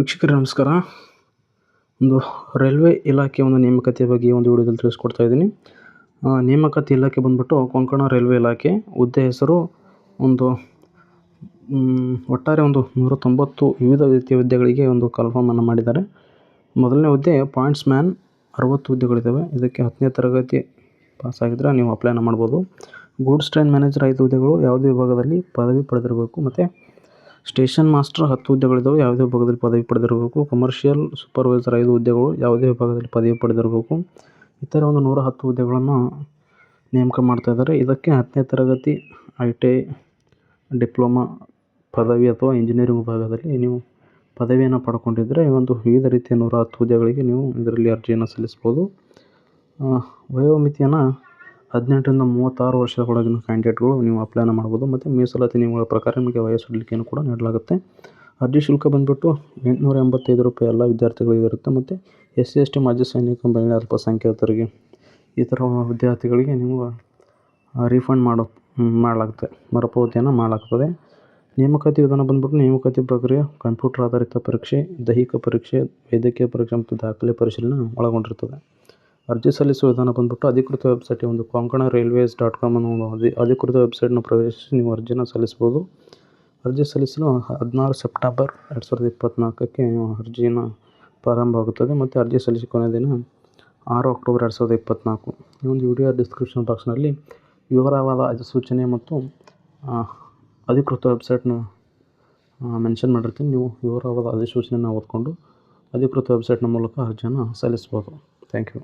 ವೀಕ್ಷಕರೇ, ನಮಸ್ಕಾರ. ಒಂದು ರೈಲ್ವೆ ಇಲಾಖೆ ಒಂದು ನೇಮಕಾತಿಯ ಬಗ್ಗೆ ಒಂದು ವಿಡಿಯೋದಲ್ಲಿ ತಿಳಿಸ್ಕೊಡ್ತಾ ಇದ್ದೀನಿ. ನೇಮಕಾತಿ ಇಲಾಖೆ ಬಂದ್ಬಿಟ್ಟು ಕೊಂಕಣ ರೈಲ್ವೆ ಇಲಾಖೆ, ಹುದ್ದೆ ಹೆಸರು ಒಂದು ಒಟ್ಟಾರೆ ಒಂದು ನೂರ ತೊಂಬತ್ತು ವಿವಿಧ ರೀತಿಯ ಹುದ್ದೆಗಳಿಗೆ ಒಂದು ಕನ್ಫರ್ಮನ್ನು ಮಾಡಿದ್ದಾರೆ. ಮೊದಲನೇ ಹುದ್ದೆ ಪಾಯಿಂಟ್ಸ್ ಮ್ಯಾನ್ ಅರವತ್ತು ಹುದ್ದೆಗಳಿದ್ದಾವೆ. ಇದಕ್ಕೆ ಹತ್ತನೇ ತರಗತಿ ಪಾಸ್ ಆಗಿದ್ರೆ ನೀವು ಅಪ್ಲೈನ ಮಾಡ್ಬೋದು. ಗೂಡ್ಸ್ ಟ್ರೈನ್ ಮ್ಯಾನೇಜರ್ ಐದು ಹುದ್ದೆಗಳು, ಯಾವುದೇ ವಿಭಾಗದಲ್ಲಿ ಪದವಿ ಪಡೆದಿರಬೇಕು. ಮತ್ತು ಸ್ಟೇಷನ್ ಮಾಸ್ಟರ್ ಹತ್ತು ಹುದ್ದೆಗಳಿದ್ದಾವೆ ಯಾವುದೇ ವಿಭಾಗದಲ್ಲಿ ಪದವಿ ಪಡೆದಿರಬೇಕು. ಕಮರ್ಷಿಯಲ್ ಸೂಪರ್ವೈಸರ್ ಐದು ಹುದ್ದೆಗಳು ಯಾವುದೇ ವಿಭಾಗದಲ್ಲಿ ಪದವಿ ಪಡೆದಿರಬೇಕು. ಇತರ ಒಂದು ನೂರ ಹತ್ತು ಹುದ್ದೆಗಳನ್ನು ನೇಮಕ ಮಾಡ್ತಾ ಇದ್ದಾರೆ. ಇದಕ್ಕೆ ಹತ್ತನೇ ತರಗತಿ ಐ ಟಿ ಐ ಡಿಪ್ಲೊಮಾ ಪದವಿ ಅಥವಾ ಇಂಜಿನಿಯರಿಂಗ್ ವಿಭಾಗದಲ್ಲಿ ನೀವು ಪದವಿಯನ್ನು ಪಡ್ಕೊಂಡಿದ್ದರೆ ಈ ಒಂದು ವಿವಿಧ ರೀತಿಯ ನೂರ ಹತ್ತು ಹುದ್ದೆಗಳಿಗೆ ನೀವು ಇದರಲ್ಲಿ ಅರ್ಜಿಯನ್ನು ಸಲ್ಲಿಸ್ಬೋದು. ವಯೋಮಿತಿಯನ್ನು ಹದಿನೆಂಟರಿಂದ ಮೂವತ್ತಾರು ವರ್ಷದ ಒಳಗಿನ ಕ್ಯಾಂಡಿಡೇಟ್ಗಳು ನೀವು ಅಪ್ಲೈನ ಮಾಡ್ಬೋದು. ಮತ್ತು ಮೀಸಲಾತಿ ನಿಯಮಗಳ ಪ್ರಕಾರ ನಿಮಗೆ ವಯೋಸಡಿಲಿಕೆಯನ್ನು ಕೂಡ ನೀಡಲಾಗುತ್ತೆ. ಅರ್ಜಿ ಶುಲ್ಕ ಬಂದುಬಿಟ್ಟು ಎಂಟುನೂರ ಎಂಬತ್ತೈದು ರೂಪಾಯಿ ಎಲ್ಲ ವಿದ್ಯಾರ್ಥಿಗಳಿಗೆ ಇರುತ್ತೆ. ಮತ್ತು ಎಸ್ ಸಿ, ಎಸ್ ಟಿ ಮಾಜಿ ಸೈನಿಕ ಮಹಿಳಾ ಅಲ್ಪಸಂಖ್ಯಾತರಿಗೆ ಈ ಥರ ವಿದ್ಯಾರ್ಥಿಗಳಿಗೆ ನೀವು ರೀಫಂಡ್ ಮಾಡೋ ಮಾಡಲಾಗುತ್ತೆ. ಮರುಪಾವತಿಯನ್ನು ಮಾಡಲಾಗ್ತದೆ. ನೇಮಕಾತಿ ವಿಧಾನ ಬಂದ್ಬಿಟ್ಟು ನೇಮಕಾತಿ ಪ್ರಕ್ರಿಯೆ, ಕಂಪ್ಯೂಟರ್ ಆಧಾರಿತ ಪರೀಕ್ಷೆ, ದೈಹಿಕ ಪರೀಕ್ಷೆ, ವೈದ್ಯಕೀಯ ಪರೀಕ್ಷೆ ಮತ್ತು ದಾಖಲೆ ಪರಿಶೀಲನೆ ಒಳಗೊಂಡಿರ್ತದೆ. ಅರ್ಜಿ ಸಲ್ಲಿಸುವ ವಿಧಾನ ಬಂದ್ಬಿಟ್ಟು ಅಧಿಕೃತ ವೆಬ್ಸೈಟ್ ಒಂದು ಕೊಂಕಣ ರೈಲ್ವೇಸ್ ಡಾಟ್ ಕಾಮ್ ಅನ್ನೋ ಅಧಿ ಅಧಿಕೃತ ವೆಬ್ಸೈಟ್ನ ಪ್ರವೇಶಿಸಿ ನೀವು ಅರ್ಜಿನ ಸಲ್ಲಿಸ್ಬೋದು ಅರ್ಜಿ ಸಲ್ಲಿಸಲು ಹದಿನಾರು ಸೆಪ್ಟೆಂಬರ್ ಎರಡು ಸಾವಿರದ ಇಪ್ಪತ್ತ್ನಾಲ್ಕಕ್ಕೆ ನೀವು ಪ್ರಾರಂಭ ಆಗುತ್ತದೆ ಮತ್ತು ಅರ್ಜಿ ಸಲ್ಲಿಸಿ ಕೊನೆಯ ದಿನ ಆರು ಅಕ್ಟೋಬರ್ ಎರಡು ಸಾವಿರದ ಇಪ್ಪತ್ತ್ನಾಲ್ಕು ಈ ಒಂದು ವಿಡಿಯೋ ಡಿಸ್ಕ್ರಿಪ್ಷನ್ ಬಾಕ್ಸ್ನಲ್ಲಿ ವಿವರವಾದ ಅಧಿಸೂಚನೆ ಮತ್ತು ಅಧಿಕೃತ ವೆಬ್ಸೈಟ್ನ ಮೆನ್ಷನ್ ಮಾಡಿರ್ತೀನಿ. ನೀವು ವಿವರವಾದ ಅಧಿಸೂಚನೆಯನ್ನು ಓದ್ಕೊಂಡು ಅಧಿಕೃತ ವೆಬ್ಸೈಟ್ನ ಮೂಲಕ ಅರ್ಜಿಯನ್ನು ಸಲ್ಲಿಸ್ಬೋದು ಥ್ಯಾಂಕ್ ಯು